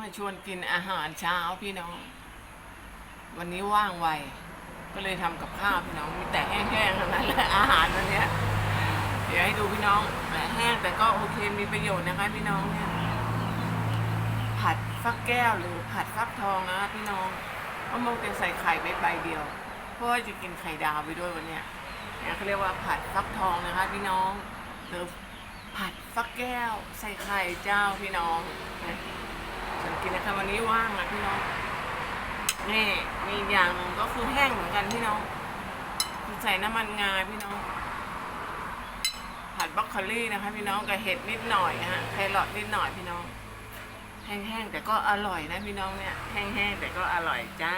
มาชวนกินอาหารเช้าพี่น้อง วันนี้ว่างไว ก็เลยทำกับข้าวพี่น้อง มีแต่แห้งๆทั้งนั้นแหละอาหารวันเนี้ยเดี๋ยวให้ดูพี่น้องแต่แห้งแต่ก็โอเคมีประโยชน์นะคะพี่น้องเนี่ยผัดฟักแก้วหรือผัดฟักทองนะพี่น้องมะม่วงจะใส่ไข่ไปใบเดียว เพราะว่าจะกินไข่ดาวไปด้วยวันเนี้ยเนี่ยเขาเรียกว่าผัดฟักทองนะคะพี่น้องหรือผัดฟักแก้ว ใส่ไข่เจ้าพี่น้อง กินนะคะวันนี้ว่างนะพี่น้องนี่มีอย่างหนึ่งก็คือแห้งเหมือนกันพี่น้องใส่น้ำมันงาพี่น้อง ผัดบรอกโคลี่นะคะ พี่น้องกับเห็ดนิดหน่อยฮะแครอทนิดหน่อยพี่น้อง แห้งๆแต่ก็อร่อยนะพี่น้องเนี่ยแห้งๆแต่ก็อร่อยจ้า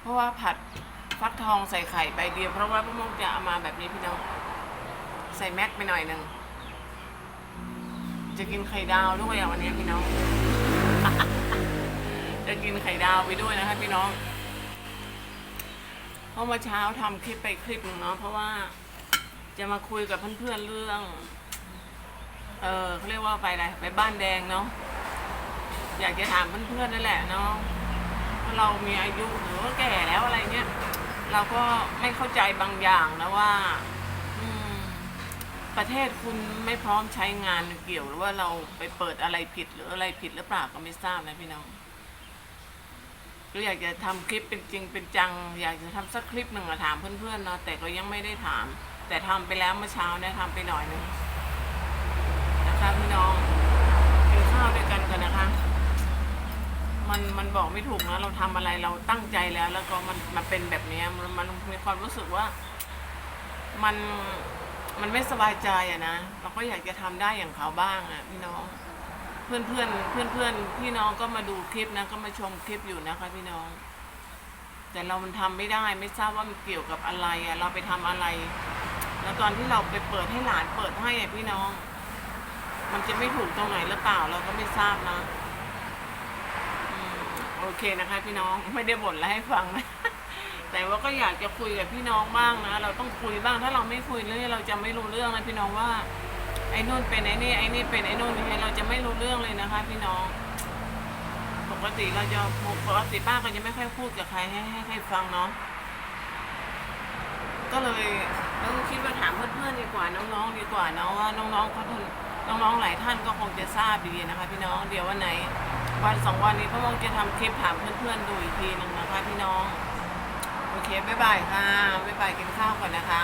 เพราะว่าผัดฟักทองใส่ไข่ใบเดียวเพราะว่าพวกมุกจะเอามาแบบนี้พี่น้อง ใส่แม็กไปหน่อยหนึ่ง จะกินไข่ดาวด้วยอะวันนี้พี่น้อง จะกินไข่ดาวไปด้วยนะคะพี่น้อง เพราะมื่อเช้าทำคลิปไปคลิปหนึ่งเนาะเพราะว่าจะมาคุยกับเพื่อนๆเรื่อง เออเขาเรียกว่าไปอะไรไปบ้านแดงเนาะอยากจะถามเพื่อนๆนั่นแหละเนาะว่าเรามีอายุหรือว่าแก่แล้วอะไรเงี้ย เราก็ไม่เข้าใจบางอย่างนะว่า ประเทศคุณไม่พร้อมใช้งานเกี่ยวหรือว่าเราไปเปิดอะไรผิดหรืออะไรผิดหรือเปล่าก็ไม่ทราบนะพี่น้องก็อยากจะทำคลิปเป็นจริงเป็นจัง อยากจะทำสักคลิปหนึ่งอะถามเพื่อนๆเนาะแต่ก็ยังไม่ได้ถาม แต่ทำไปแล้วเมื่อเช้าเนี่ยทำไปหน่อยหนึงนะคะพี่น้องกินข้าวด้วยกันกันนะคะ มันมันบอกไม่ถูกนะเราทำอะไรเราตั้งใจแล้ว แล้วก็มันมาเป็นแบบนี้มันมีความรู้สึกว่า มัน มันไม่สบายใจอะนะเราก็อยากจะทำได้อย่างเขาบ้างอะพี่น้อง เพื่อนเพื่อนเพื่อนเพื่อนๆพี่น้องก็มาดูคลิปนะก็มาชมคลิปอยู่นะคะ พี่น้อง แต่เรามันทำไม่ได้ไม่ทราบว่ามันเกี่ยวกับอะไรอะเราไปทำอะไร แล้วตอนที่เราไปเปิดให้หลานเปิดให้อะพี่น้อง มันจะไม่ถูกตรงไหนหรือเปล่าเราก็ไม่ทราบนะอืมโอเคนะคะ พี่น้องไม่ได้บ่นแล้วให้ฟังนะ แต่ว่าก็อยากจะคุยกับพี่น้องบ้างนะ เราต้องคุยบ้าง ถ้าเราไม่คุยเรื่องเราจะไม่รู้เรื่องนะพี่น้องว่า ไอ้นู่นเป็นไอ้นี่ไอ้นี่เป็นไอ้นู่นยังไงเราจะไม่รู้เรื่องเลยนะคะ พี่น้อง ปกติเราจะปกติป้าก็จะไม่ค่อยพูดกับใครให้ให้ใครฟังเนาะ ก็เลยเราก็คิดว่าถามเพื่อนๆดีกว่าน้องๆดีกว่าเนาะว่าน้องๆเขาทุนน้องๆหลายท่านก็คงจะทราบดีนะคะ พี่น้องเดี๋ยววันไหนวันสองวันนี้พ่อมงจะทำคลิปถามเพื่อนๆดูอีกทีหนึ่งนะคะ พี่น้อง เค บ๊ายบายค่ะ บ๊ายบายกินข้าวก่อนนะคะ